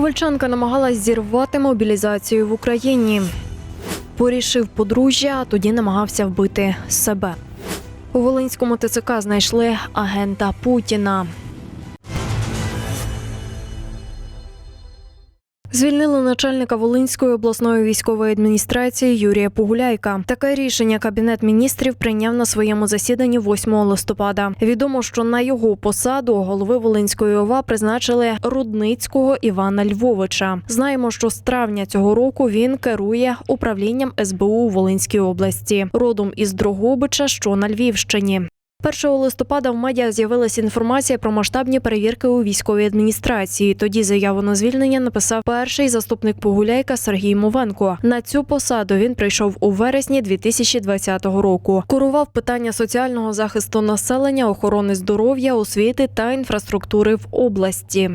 Ковальчанка намагалась зірвати мобілізацію в Україні. Порішив подружжя, а тоді намагався вбити себе. У Волинському ТЦК знайшли агента Путіна. Звільнили начальника Волинської обласної військової адміністрації Юрія Погуляйка. Таке рішення кабінет міністрів прийняв на своєму засіданні 8 листопада. Відомо, що на його посаду голови Волинської ОВА призначили Рудницького Івана Львовича. Знаємо, що з травня цього року він керує управлінням СБУ у Волинській області, родом із Дрогобича, що на Львівщині. 1 листопада в медіа з'явилася інформація про масштабні перевірки у військовій адміністрації. Тоді заяву на звільнення написав перший заступник Погуляйка Сергій Мовенко. На цю посаду він прийшов у вересні 2020 року. Курував питання соціального захисту населення, охорони здоров'я, освіти та інфраструктури в області.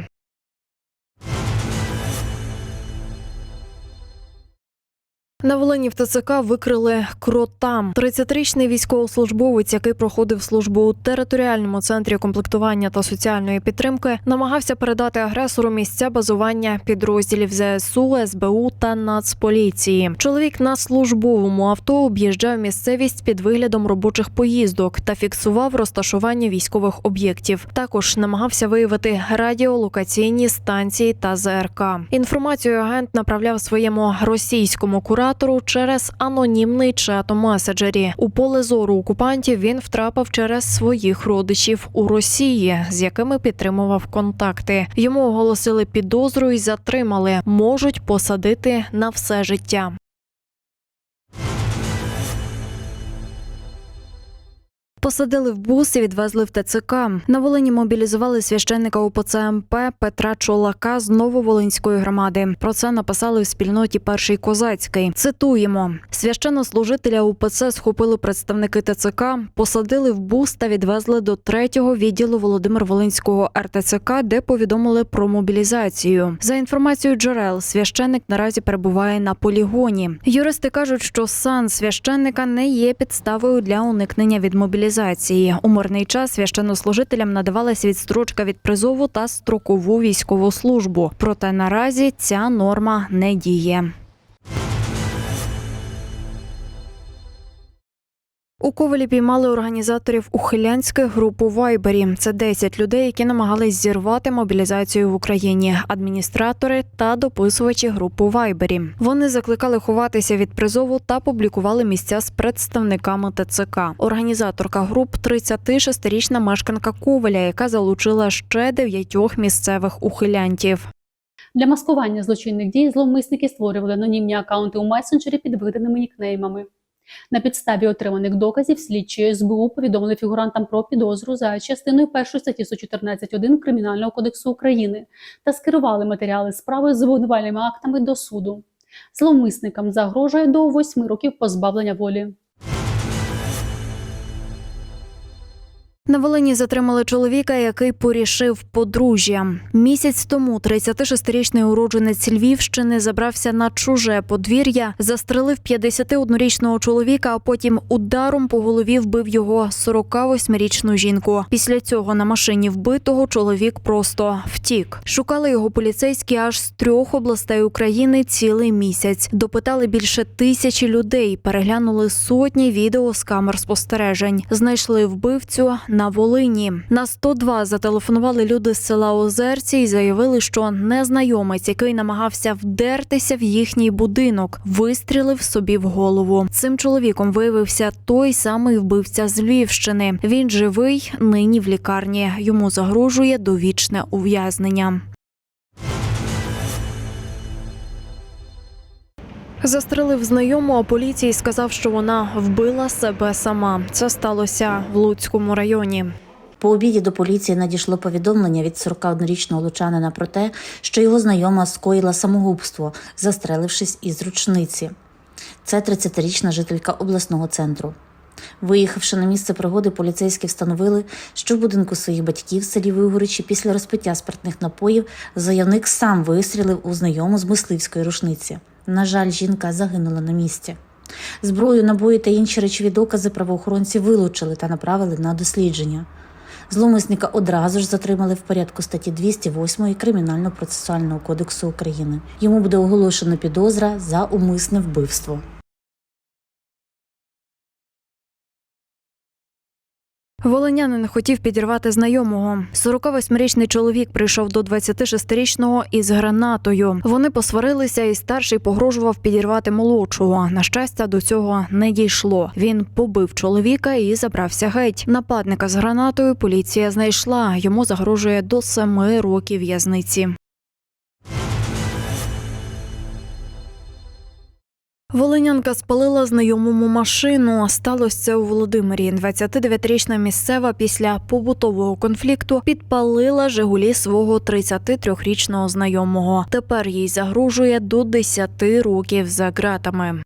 На Волині в ТЦК викрили крота. 30-річний військовослужбовець, який проходив службу у територіальному центрі комплектування та соціальної підтримки, намагався передати агресору місця базування підрозділів ЗСУ, СБУ та Нацполіції. Чоловік на службовому авто об'їжджав місцевість під виглядом робочих поїздок та фіксував розташування військових об'єктів. Також намагався виявити радіолокаційні станції та ЗРК. Інформацію агент направляв своєму російському куратору через анонімний чат у меседжері. У поле зору окупантів він втрапив через своїх родичів у Росії, з якими підтримував контакти. Йому оголосили підозру і затримали. Можуть посадити на все життя. Посадили в бус і відвезли в ТЦК. На Волині мобілізували священника УПЦ МП Петра Чолака з Нововолинської громади. Про це написали в спільноті Перший Козацький. Цитуємо: священнослужителя УПЦ схопили представники ТЦК, посадили в бус та відвезли до третього відділу Володимир Волинського РТЦК, де повідомили про мобілізацію. За інформацією джерел, священник наразі перебуває на полігоні. Юристи кажуть, що сан священника не є підставою для уникнення від мобілізації. У мирний час священнослужителям надавалась відстрочка від призову та строкову військову службу. Проте наразі ця норма не діє. У Ковалі піймали організаторів ухилянських груп у Вайбері. Це 10 людей, які намагались зірвати мобілізацію в Україні, адміністратори та дописувачі груп у Вайбері. Вони закликали ховатися від призову та публікували місця з представниками ТЦК. Організаторка груп 36-річна мешканка Коваля, яка залучила ще дев'ятьох місцевих ухилянтів. Для маскування злочинних дій зловмисники створювали анонімні акаунти у месенджері під виданими нікнеймами. На підставі отриманих доказів слідчі СБУ повідомили фігурантам про підозру за частиною 1 статті 114.1 Кримінального кодексу України та скерували матеріали справи з обвинувальними актами до суду. Зловмисникам загрожує до 8 років позбавлення волі. На Волині затримали чоловіка, який порішив подружжя. Місяць тому 36-річний уродженець Львівщини забрався на чуже подвір'я, застрелив 51-річного чоловіка, а потім ударом по голові вбив його 48-річну жінку. Після цього на машині вбитого чоловік просто втік. Шукали його поліцейські аж з трьох областей України цілий місяць. Допитали більше тисячі людей, переглянули сотні відео з камер спостережень. Знайшли вбивцю на Волині. На 102 зателефонували люди з села Озерці і заявили, що незнайомець, який намагався вдертися в їхній будинок, вистрілив собі в голову. Цим чоловіком виявився той самий вбивця з Львівщини. Він живий, нині в лікарні. Йому загрожує довічне ув'язнення. Застрелив знайому, а поліції сказав, що вона вбила себе сама. Це сталося в Луцькому районі. По обіді до поліції надійшло повідомлення від 41-річного лучанина про те, що його знайома скоїла самогубство, застрелившись із ручниці. Це 30-річна жителька обласного центру. Виїхавши на місце пригоди, поліцейські встановили, що в будинку своїх батьків в селі Вигоричі після розпиття спиртних напоїв заявник сам вистрілив у знайому з мисливської рушниці. На жаль, жінка загинула на місці. Зброю, набої та інші речові докази правоохоронці вилучили та направили на дослідження. Зломисника одразу ж затримали в порядку статті 208 Кримінально-процесуального кодексу України. Йому буде оголошено підозра за умисне вбивство. Волинянин хотів підірвати знайомого. 48-річний чоловік прийшов до 26-річного із гранатою. Вони посварилися, і старший погрожував підірвати молодшого. На щастя, до цього не дійшло. Він побив чоловіка і забрався геть. Нападника з гранатою поліція знайшла. Йому загрожує до семи років в'язниці. Волинянка спалила знайомому машину. Сталося це у Володимирі. 29-річна місцева після побутового конфлікту підпалила Жигулі свого 33-річного знайомого. Тепер їй загрожує до 10 років за ґратами.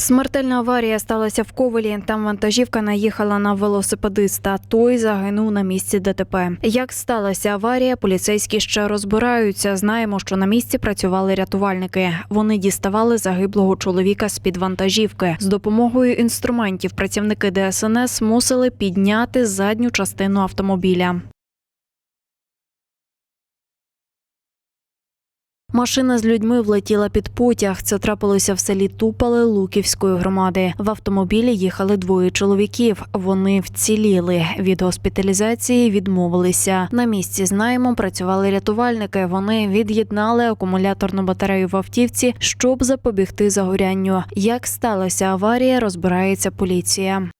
Смертельна аварія сталася в Ковелі. Там вантажівка наїхала на велосипедиста. Той загинув на місці ДТП. Як сталася аварія, поліцейські ще розбираються. Знаємо, що на місці працювали рятувальники. Вони діставали загиблого чоловіка з під вантажівки. З допомогою інструментів працівники ДСНС мусили підняти задню частину автомобіля. Машина з людьми влетіла під потяг. Це трапилося в селі Тупали Луківської громади. В автомобілі їхали двоє чоловіків. Вони вціліли. Від госпіталізації відмовилися. На місці знаємо, працювали рятувальники. Вони від'єднали акумуляторну батарею в автівці, щоб запобігти загорянню. Як сталася аварія, розбирається поліція.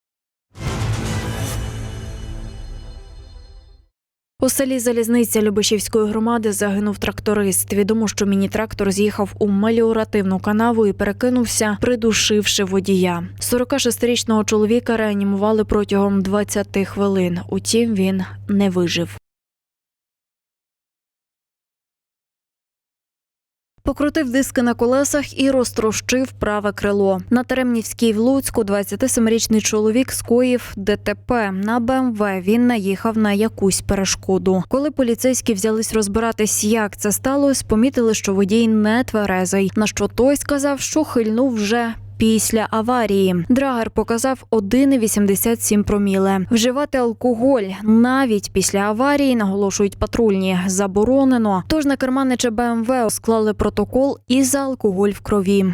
У селі Залізниця Любишівської громади загинув тракторист. Відомо, що міні-трактор з'їхав у меліоративну канаву і перекинувся, придушивши водія. 46-річного чоловіка реанімували протягом 20 хвилин. Утім, він не вижив. Покрутив диски на колесах і розтрощив праве крило. На Теремнівській в Луцьку 27-річний чоловік скоїв ДТП. На БМВ він наїхав на якусь перешкоду. Коли поліцейські взялись розбиратись, як це сталося, помітили, що водій не тверезий. На що той сказав, що хильнув вже. Після аварії драгер показав 1,87 проміле. Вживати алкоголь навіть після аварії наголошують патрульні. Заборонено. Тож на керманича БМВ склали протокол і за алкоголь в крові.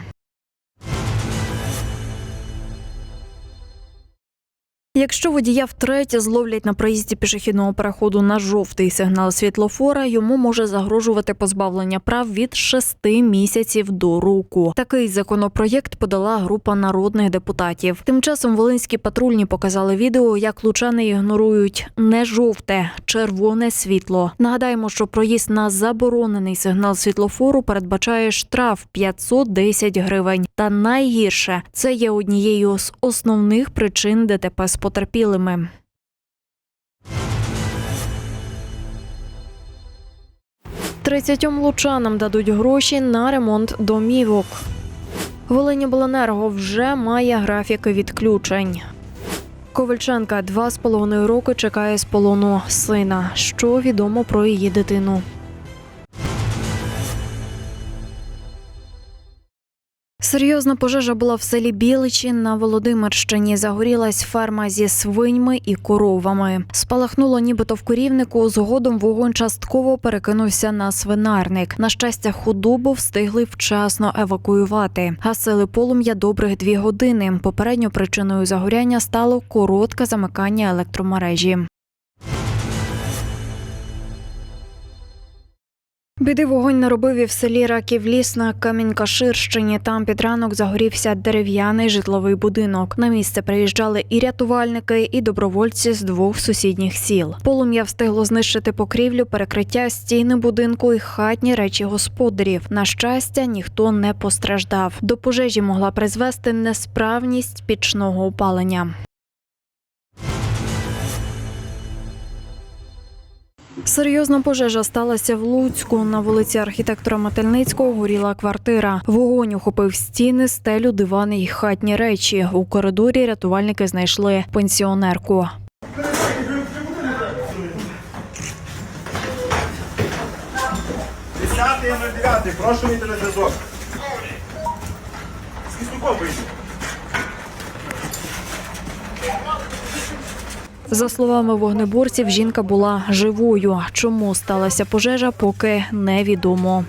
Якщо водія втретє зловлять на проїзді пішохідного переходу на жовтий сигнал світлофора, йому може загрожувати позбавлення прав від 6 місяців до року. Такий законопроєкт подала група народних депутатів. Тим часом волинські патрульні показали відео, як лучани ігнорують не жовте, червоне світло. Нагадаємо, що проїзд на заборонений сигнал світлофору передбачає штраф 510 гривень. Та найгірше це є однією з основних причин ДТП з потерпілими. Тридцятьом лучанам дадуть гроші на ремонт домівок. Волиньобленерго вже має графіки відключень. Ковальченка два з половиною роки чекає з полону сина. Що відомо про її дитину? Серйозна пожежа була в селі Біличі на Володимирщині. Загорілась ферма зі свиньми і коровами. Спалахнуло нібито в корівнику. Згодом вогонь частково перекинувся на свинарник. На щастя, худобу встигли вчасно евакуювати. Гасили полум'я добрих дві години. Попередньо причиною загоряння стало коротке замикання електромережі. Біди вогонь наробив і в селі Раків ліс на Камінькаширщині. Там під ранок загорівся дерев'яний житловий будинок. На місце приїжджали і рятувальники, і добровольці з двох сусідніх сіл. Полум'я встигло знищити покрівлю, перекриття стіни будинку і хатні речі господарів. На щастя, ніхто не постраждав. До пожежі могла призвести несправність пічного опалення. Серйозна пожежа сталася в Луцьку. На вулиці архітектора Мательницького горіла квартира. Вогонь охопив стіни, стелю, дивани й хатні речі. У коридорі рятувальники знайшли пенсіонерку. Десятий на дев'ятий, прошу мій телезв'язок. З Кислюком вийду. За словами вогнеборців, жінка була живою. Чому сталася пожежа, поки невідомо.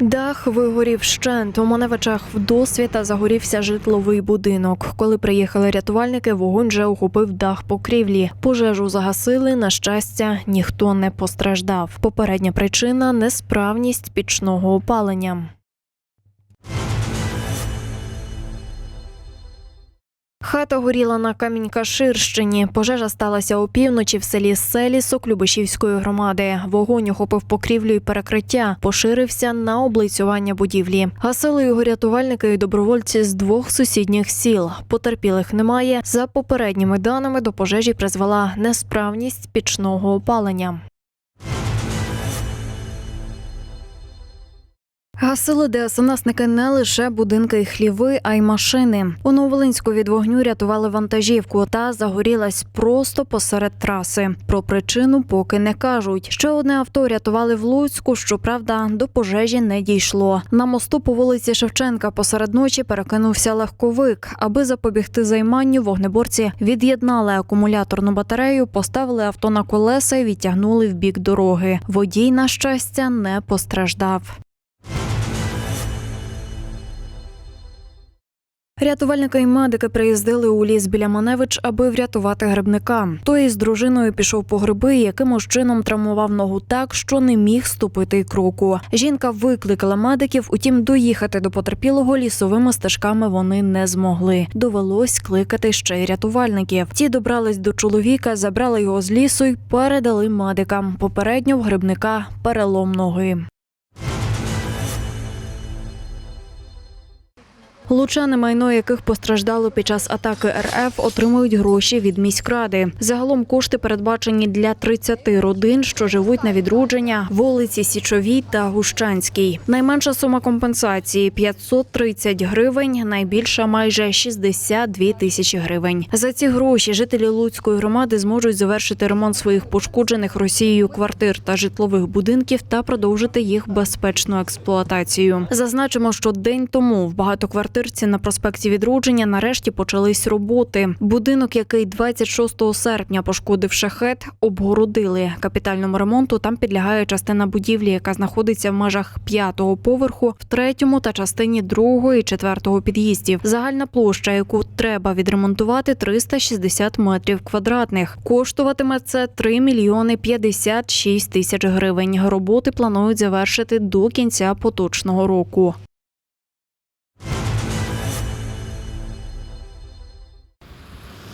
Дах вигорів щент. У Маневичах в досвіта загорівся житловий будинок. Коли приїхали рятувальники, вогонь вже охопив дах покрівлі. Пожежу загасили. На щастя, ніхто не постраждав. Попередня причина несправність пічного опалення. Хата горіла на Камінь-Каширщині. Пожежа сталася опівночі в селі Селісок Любешівської громади. Вогонь охопив покрівлю і перекриття, поширився на облицювання будівлі. Гасили його рятувальники і добровольці з двох сусідніх сіл. Потерпілих немає. За попередніми даними до пожежі призвела несправність пічного опалення. Гасили ДСНСники не лише будинки і хліви, а й машини. У Нововолинську від вогню рятували вантажівку та загорілась просто посеред траси. Про причину поки не кажуть. Ще одне авто рятували в Луцьку. Щоправда, до пожежі не дійшло. На мосту по вулиці Шевченка посеред ночі перекинувся легковик. Аби запобігти займанню, вогнеборці від'єднали акумуляторну батарею, поставили авто на колеса і відтягнули в бік дороги. Водій, на щастя, не постраждав. Рятувальники і медики приїздили у ліс біля Маневич, аби врятувати грибника. Той із дружиною пішов по гриби, і якимось чином травмував ногу так, що не міг ступити кроку. Жінка викликала медиків, утім, доїхати до потерпілого лісовими стежками вони не змогли. Довелось кликати ще й рятувальників. Ті добрались до чоловіка, забрали його з лісу й передали медикам. Попередньо в грибника перелом ноги. Лучани, майно яких постраждало під час атаки РФ, отримують гроші від міськради. Загалом кошти передбачені для 30 родин, що живуть на відродження вулиці Січовій та Гущанській. Найменша сума компенсації 530 гривень, найбільша майже 62 тисячі гривень. За ці гроші жителі Луцької громади зможуть завершити ремонт своїх пошкоджених Росією квартир та житлових будинків та продовжити їх безпечну експлуатацію. Зазначимо, що день тому в багатоквартирці на проспекті Відродження нарешті почались роботи. Будинок, який 26 серпня пошкодив шахет, обгородили. Капітальному ремонту там підлягає частина будівлі, яка знаходиться в межах п'ятого поверху, в третьому та частині другого і четвертого під'їздів. Загальна площа, яку треба відремонтувати, 360 метрів квадратних. Коштуватиме це 3 мільйони 56 тисяч гривень. Роботи планують завершити до кінця поточного року.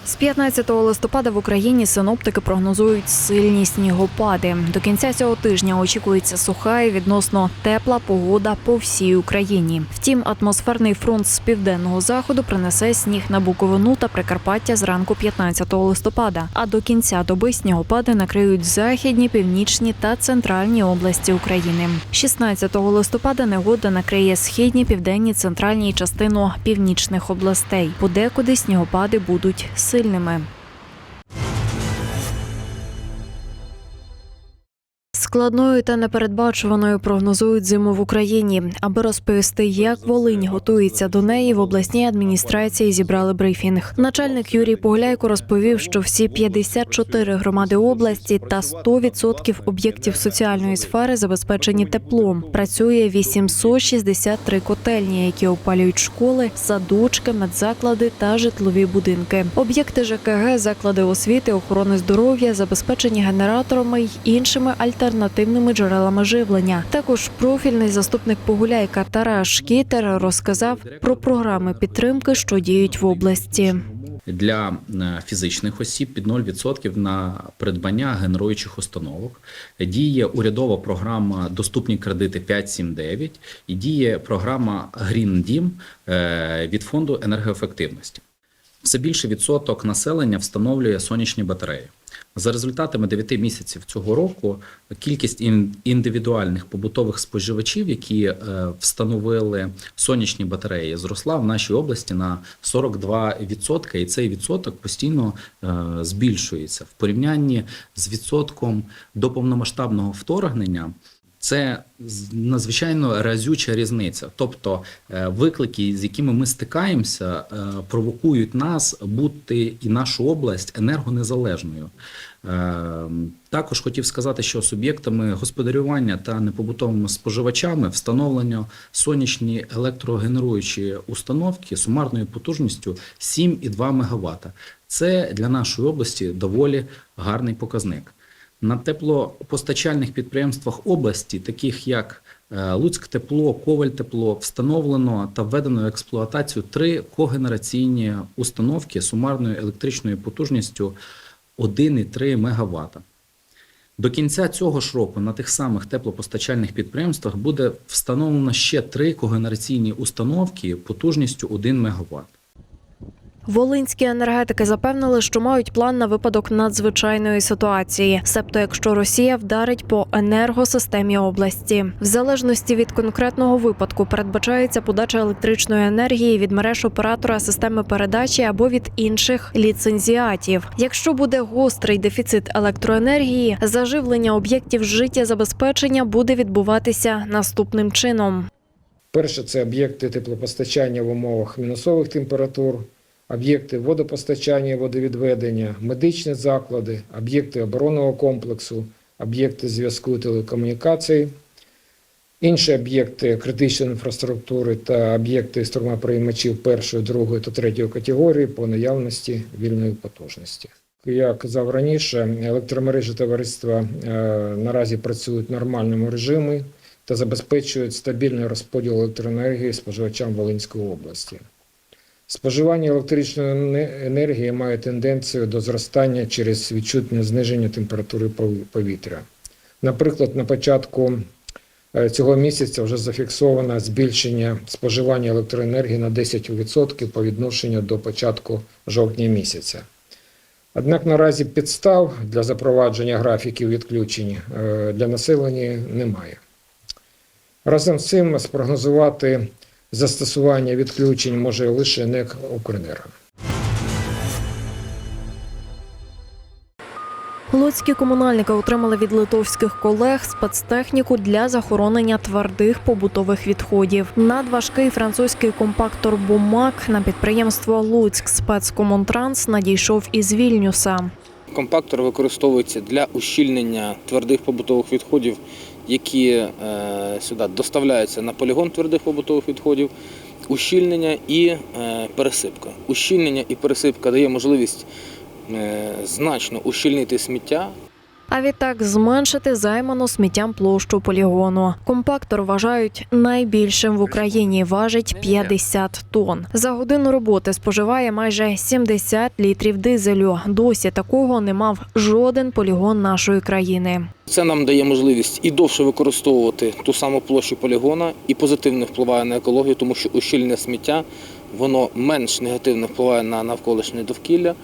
З 15 листопада в Україні синоптики прогнозують сильні снігопади. До кінця цього тижня очікується суха і відносно тепла погода по всій Україні. Втім, атмосферний фронт з південного заходу принесе сніг на Буковину та Прикарпаття зранку 15 листопада. А до кінця доби снігопади накриють західні, північні та центральні області України. 16 листопада негода накриє східні, південні, центральні частину північних областей. Подекуди снігопади будуть сильними. Складною та непередбачуваною прогнозують зиму в Україні. Аби розповісти, як Волинь готується до неї, в обласній адміністрації зібрали брифінг. Начальник Юрій Погуляйко розповів, що всі 54 громади області та 100% об'єктів соціальної сфери забезпечені теплом. Працює 863 котельні, які опалюють школи, садочки, медзаклади та житлові будинки. Об'єкти ЖКГ, заклади освіти, охорони здоров'я забезпечені генераторами й іншими альтернативними джерелами живлення. Також профільний заступник Погуляйка Тарас Шкітер розказав про програми підтримки, що діють в області. для е, фізичних осіб під 0% на придбання генеруючих установок. Діє урядова програма Доступні кредити 5.7.9 і діє програма Green Дім е, від фонду енергоефективності. Все більше відсоток населення встановлює сонячні батареї. За результатами 9 місяців цього року кількість ін- індивідуальних побутових споживачів, які е, встановили сонячні батареї, зросла в нашій області на 42%, і цей відсоток постійно е, збільшується в порівнянні з відсотком до повномасштабного вторгнення. Це надзвичайно разюча різниця. Тобто е, виклики, з якими ми стикаємося, е, провокують нас бути і нашу область енергонезалежною. Е, Також хотів сказати, що суб'єктами господарювання та непобутовими споживачами встановлено сонячні електрогенеруючі установки сумарною потужністю 7,2 МВт. Це для нашої області доволі гарний показник. На теплопостачальних підприємствах області, таких як е, Луцьк тепло, Коваль тепло, встановлено та введено в експлуатацію три когенераційні установки сумарною електричною потужністю 1,3 МВт. До кінця цього ж року на тих самих теплопостачальних підприємствах буде встановлено ще три когенераційні установки потужністю 1 МВт. Волинські енергетики запевнили, що мають план на випадок надзвичайної ситуації, себто якщо Росія вдарить по енергосистемі області. В залежності від конкретного випадку передбачається подача електричної енергії від мереж оператора системи передачі або від інших ліцензіатів. Якщо буде гострий дефіцит електроенергії, заживлення об'єктів життєзабезпечення буде відбуватися наступним чином. Перше це об'єкти теплопостачання в умовах мінусових температур, об'єкти водопостачання водовідведення, медичні заклади, об'єкти оборонного комплексу, об'єкти зв'язку і телекомунікацій, інші об'єкти критичної інфраструктури та об'єкти струмоприймачів першої, другої та третьої категорії по наявності вільної потужності. Я казав раніше, електромережі товариства е, наразі працюють в нормальному режимі та забезпечують стабільний розподіл електроенергії споживачам Волинської області. Споживання електричної енергії має тенденцію до зростання через відчутне зниження температури повітря. Наприклад, на початку е, цього місяця вже зафіксовано збільшення споживання електроенергії на 10% по відношенню до початку жовтня місяця. Однак наразі підстав для запровадження графіків відключень е, для населення немає. Разом з цим спрогнозувати застосування відключень може лише НЕК «Укренерго». Луцькі комунальники отримали від литовських колег спецтехніку для захоронення твердих побутових відходів. Надважкий французький компактор Бумак на підприємство Луцьк спецкомунтранс надійшов із Вільнюса. Компактор використовується для ущільнення твердих побутових відходів, які е, сюди доставляються на полігон твердих побутових відходів. Ущільнення і е, пересипка. Ущільнення і пересипка дає можливість е, значно ущільнити сміття, А відтак зменшити займану сміттям площу полігону. Компактор вважають найбільшим в Україні. Важить 50 тонн. За годину роботи споживає майже 70 літрів дизелю. Досі такого не мав жоден полігон нашої країни. Це нам дає можливість і довше використовувати ту саму площу полігона і позитивно впливає на екологію, тому що ущільнення сміття воно менш негативно впливає на навколишнє довкілля.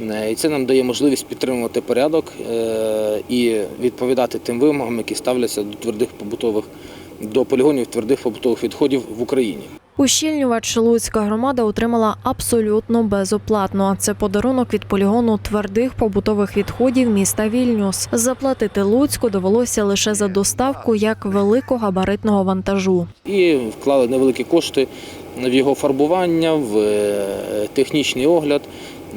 Е, І це нам дає можливість підтримувати порядок е, і відповідати тим вимогам, які ставляться до твердих побутових до полігонів твердих побутових відходів в Україні. Ущільнювач Луцька громада отримала абсолютно безоплатно. Це подарунок від полігону твердих побутових відходів міста Вільнюс. Заплатити Луцьку довелося лише за доставку як великогабаритного вантажу. І вклали невеликі кошти в його фарбування, в е, технічний огляд,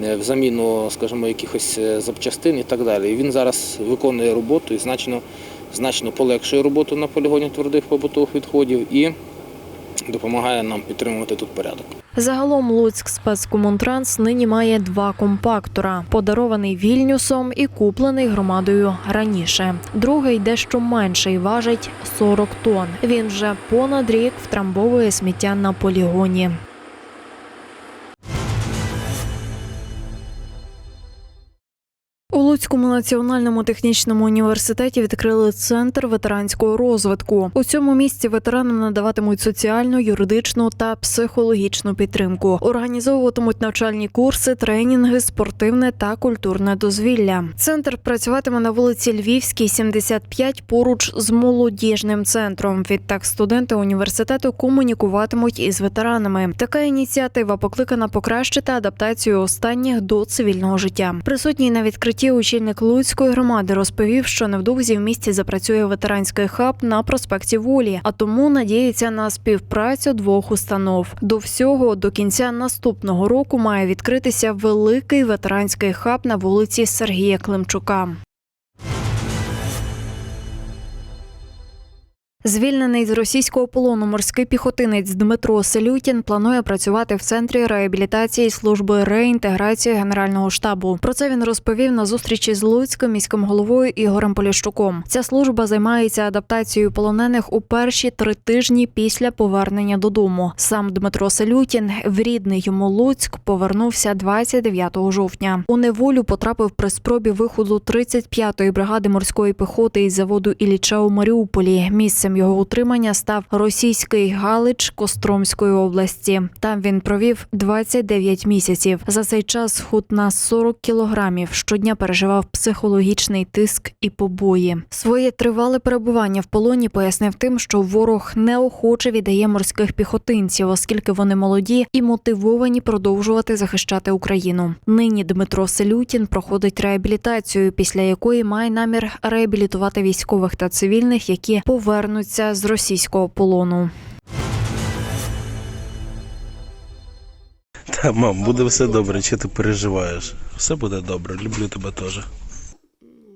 в заміну, скажімо, якихось е, запчастин і так далі. І він зараз виконує роботу і значно, значно полегшує роботу на полігоні твердих побутових відходів і допомагає нам підтримувати тут порядок. Загалом Луцьк спецкомунтранс нині має два компактора, подарований Вільнюсом і куплений громадою раніше. Другий дещо менший, важить 40 тонн. Він вже понад рік втрамбовує сміття на полігоні. Луцькому національному технічному університеті відкрили центр ветеранського розвитку. У цьому місці ветеранам надаватимуть соціальну, юридичну та психологічну підтримку. Організовуватимуть навчальні курси, тренінги, спортивне та культурне дозвілля. Центр працюватиме на вулиці Львівській, 75, поруч з молодіжним центром. Відтак студенти університету комунікуватимуть із ветеранами. Така ініціатива покликана покращити адаптацію останніх до цивільного життя. Присутній на відкритті учні очільник Луцької громади розповів, що невдовзі в місті запрацює ветеранський хаб на проспекті Волі, а тому надіється на співпрацю двох установ. До всього до кінця наступного року має відкритися великий ветеранський хаб на вулиці Сергія Климчука. Звільнений з російського полону морський піхотинець Дмитро Селютін планує працювати в центрі реабілітації служби реінтеграції Генерального штабу. Про це він розповів на зустрічі з Луцьким міським головою Ігорем Поліщуком. Ця служба займається адаптацією полонених у перші три тижні після повернення додому. Сам Дмитро Селютін в рідний йому Луцьк повернувся 29 жовтня. У неволю потрапив при спробі виходу 35-ї бригади морської піхоти із заводу Ілліча у Маріуполі. Місцем його утримання став російський Галич Костромської області. Там він провів 29 місяців. За цей час схуд на 40 кілограмів. Щодня переживав психологічний тиск і побої. Своє тривале перебування в полоні пояснив тим, що ворог неохоче віддає морських піхотинців, оскільки вони молоді і мотивовані продовжувати захищати Україну. Нині Дмитро Селютін проходить реабілітацію, після якої має намір реабілітувати військових та цивільних, які повернуться з російського полону. Та, мам, буде все добре, чи ти переживаєш? Все буде добре, люблю тебе теж.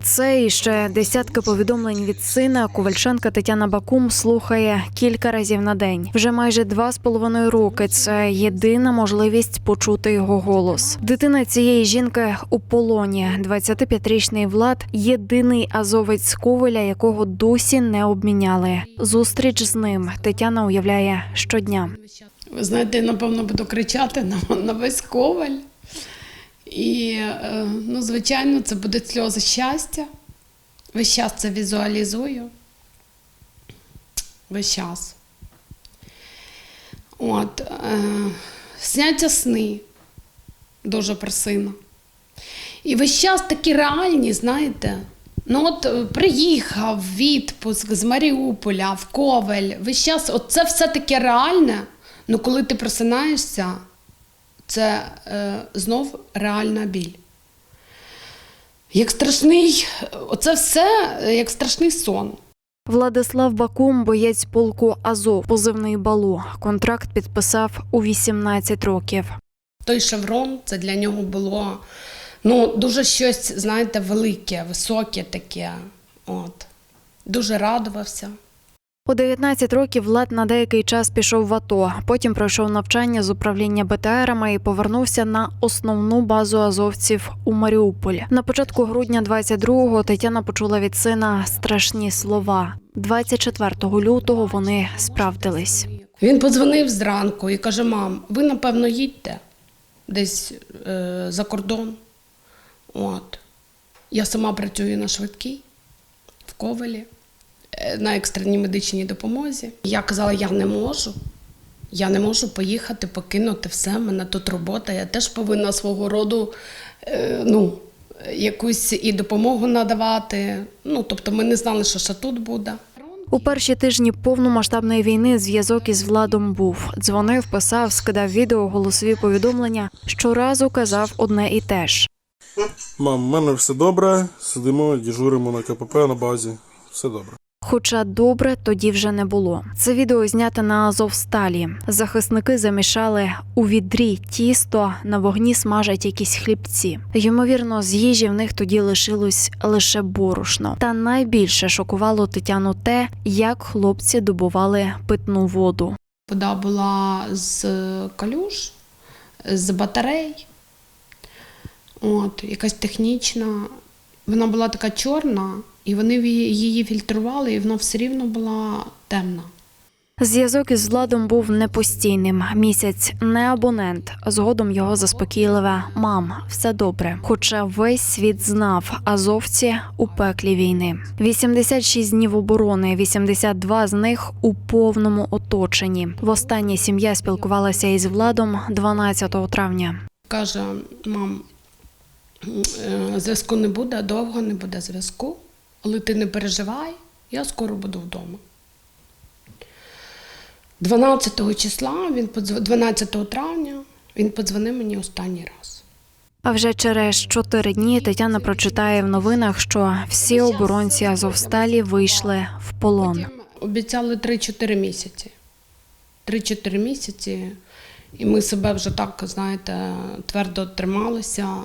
Це і ще десятки повідомлень від сина. Ковальченка Тетяна Бакум слухає кілька разів на день. Вже майже два з половиною роки. Це єдина можливість почути його голос. Дитина цієї жінки у полоні. 25-річний Влад єдиний азовець Ковеля, якого досі не обміняли. Зустріч з ним Тетяна уявляє щодня. Ви знаєте, напевно буду кричати на, на весь коваль. І, е, ну, звичайно, це будуть сльози щастя. Весь час це візуалізую. Весь час. От, е, сняття сни дуже про сина. І весь час такі реальні, знаєте. Ну от е, приїхав відпуск з Маріуполя в Ковель. Весь час, от це все таке реальне. Ну коли ти просинаєшся, це е, знов реальна біль. Як страшний, оце все е, як страшний сон. Владислав Бакум, боєць полку Азов, позивний балу. Контракт підписав у 18 років. Той шеврон це для нього було ну, дуже щось, знаєте, велике, високе таке. От. Дуже радувався. У 19 років Влад на деякий час пішов в АТО. Потім пройшов навчання з управління БТРами і повернувся на основну базу азовців у Маріуполь. На початку грудня 22-го Тетяна почула від сина страшні слова. 24 лютого вони справдились. Він подзвонив зранку і каже: мам, ви напевно їдьте десь е, за кордон. От. Я сама працюю на швидкій в Ковелі на екстреній медичній допомозі. Я казала, я не можу. Я не можу поїхати, покинути все. Мене тут робота. Я теж повинна свого роду е, ну, якусь і допомогу надавати. Ну, тобто ми не знали, що ще тут буде. У перші тижні повномасштабної війни зв'язок із владом був. Дзвонив, писав, скидав відео, голосові повідомлення. Щоразу казав одне і те ж. Мам, в мене все добре, сидимо, дежуримо на КПП на базі. Все добре. Хоча добре тоді вже не було. Це відео знято на Азовсталі. Захисники замішали у відрі тісто, на вогні смажать якісь хлібці. Ймовірно, з їжі в них тоді лишилось лише борошно. Та найбільше шокувало Тетяну те, як хлопці добували питну воду. Вода була з калюж, з батарей. От, якась технічна. Вона була така чорна, і вони її- фільтрували, і вона все рівно була темна. Зв'язок із владом був непостійним. Місяць не абонент. Згодом його заспокійливе мам, все добре. Хоча весь світ знав азовці у пеклі війни. 86 днів оборони, 82 з них у повному оточенні. Востаннє сім'я спілкувалася із владом 12 травня. Каже, мам, е, зв'язку не буде, довго не буде зв'язку, але ти не переживай, я скоро буду вдома. 12 числа, він подзв... 12 травня, він подзвонив мені останній раз. А вже через чотири дні Тетяна прочитає в новинах, що всі оборонці Азовсталі вийшли в полон. Обіцяли 3-4 місяці. 3-4 місяці. І ми себе вже так, знаєте, твердо трималися.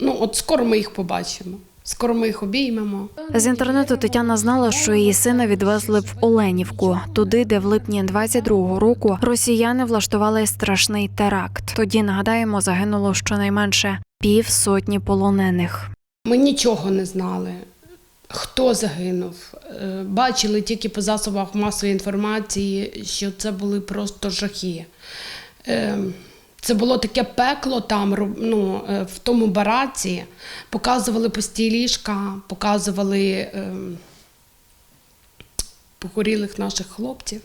Ну, от скоро ми їх побачимо. Скоро ми їх обіймемо. З інтернету Тетяна знала, що її сина відвезли в Оленівку, туди, де в липні 22-го року росіяни влаштували страшний теракт. Тоді нагадаємо, загинуло щонайменше півсотні полонених. Ми нічого не знали. Хто загинув? Е, Бачили тільки по засобах масової інформації, що це були просто жахи. Це було таке пекло там, ну, е, в тому бараці. Показували пусті ліжка, показували е, похорілих наших хлопців.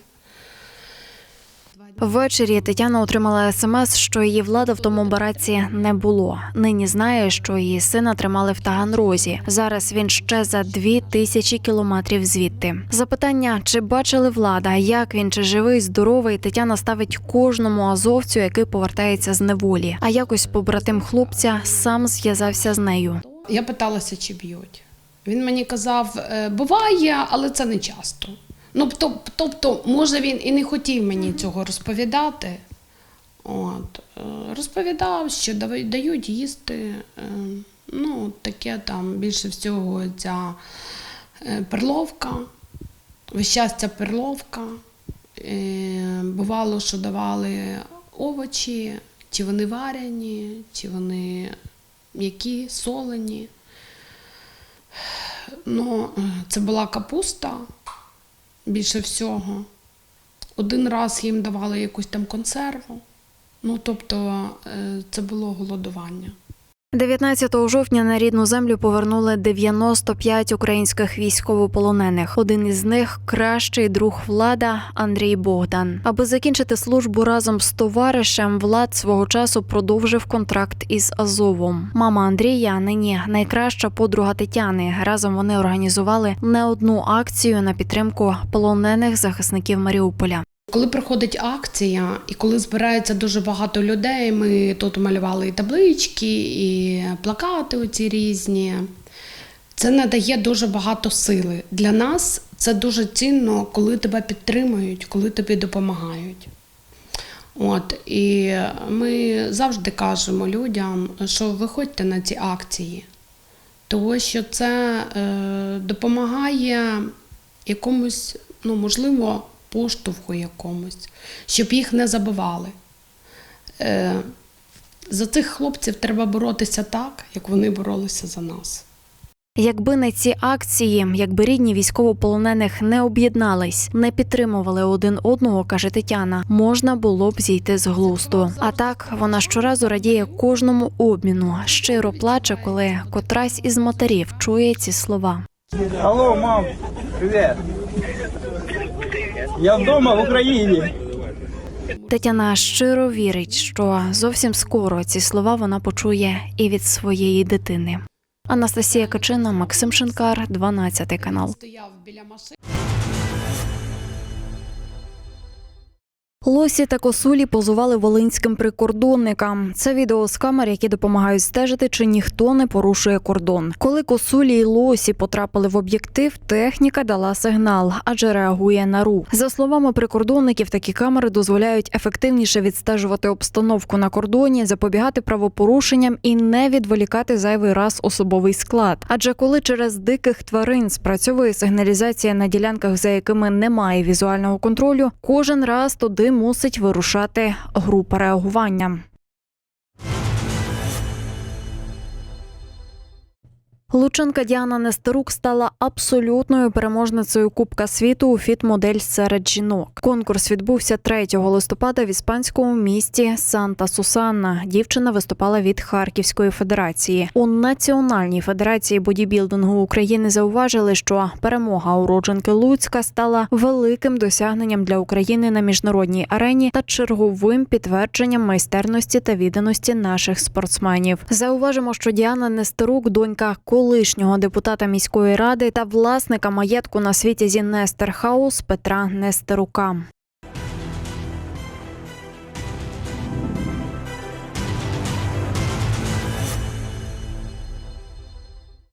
Ввечері Тетяна отримала смс, що її влада в тому бараці не було. Нині знає, що її сина тримали в Таганрозі. Зараз він ще за дві тисячі кілометрів звідти. Запитання, чи бачили влада, як він чи живий, здоровий, Тетяна ставить кожному азовцю, який повертається з неволі. А якось побратим хлопця сам зв'язався з нею. Я питалася, чи б'ють. Він мені казав, «Е, буває, але це не часто. Ну, тобто, може, він і не хотів мені цього розповідати. От, е, розповідав, що дають їсти. е, Ну, таке там більше всього ця е, перловка, весь час ця перловка. Бувало, що давали овочі, чи вони варені, чи вони м'які, солені. Ну, це була капуста більше всього. Один раз їм давали якусь там консерву. Ну, тобто, е, це було голодування. 19 жовтня на рідну землю повернули 95 українських військовополонених. Один із них кращий друг влада Андрій Богдан. Аби закінчити службу разом з товаришем, влад свого часу продовжив контракт із Азовом. Мама Андрія нині найкраща подруга Тетяни. Разом вони організували не одну акцію на підтримку полонених захисників Маріуполя. Коли проходить акція, і коли збирається дуже багато людей, ми тут малювали і таблички, і плакати оці різні. Це надає дуже багато сили. Для нас це дуже цінно, коли тебе підтримують, коли тобі допомагають. От, і ми завжди кажемо людям, що виходьте на ці акції, тому що це е, допомагає якомусь, ну, можливо, поштовху якомусь, щоб їх не забивали. Е, за цих хлопців треба боротися так, як вони боролися за нас. Якби не ці акції, якби рідні військовополонених не об'єднались, не підтримували один одного, каже Тетяна, можна було б зійти з глузду. А так вона щоразу радіє кожному обміну, щиро плаче, коли котрась із матерів чує ці слова. Алло, мам, привет. Я вдома в Україні. Тетяна щиро вірить, що зовсім скоро ці слова вона почує і від своєї дитини. Анастасія Качина, Максим Шинкар, 12 канал. Лосі та косулі позували волинським прикордонникам. Це відео з камер, які допомагають стежити, чи ніхто не порушує кордон. Коли косулі й лосі потрапили в об'єктив, техніка дала сигнал, адже реагує на рух. За словами прикордонників, такі камери дозволяють ефективніше відстежувати обстановку на кордоні, запобігати правопорушенням і не відволікати зайвий раз особовий склад. Адже коли через диких тварин спрацьовує сигналізація на ділянках, за якими немає візуального контролю, кожен раз туди мусить вирушати група реагування. Лучанка Діана Нестерук стала абсолютною переможницею Кубка світу у фіт-модель серед жінок. Конкурс відбувся 3 листопада в іспанському місті Санта Сусанна. Дівчина виступала від Харківської федерації. У Національній федерації бодібілдингу України зауважили, що перемога уродженки Луцька стала великим досягненням для України на міжнародній арені та черговим підтвердженням майстерності та відданості наших спортсменів. Зауважимо, що Діана Нестерук, донька колишнього депутата міської ради та власника маєтку на світі зі Нестерхаус Петра Нестерука.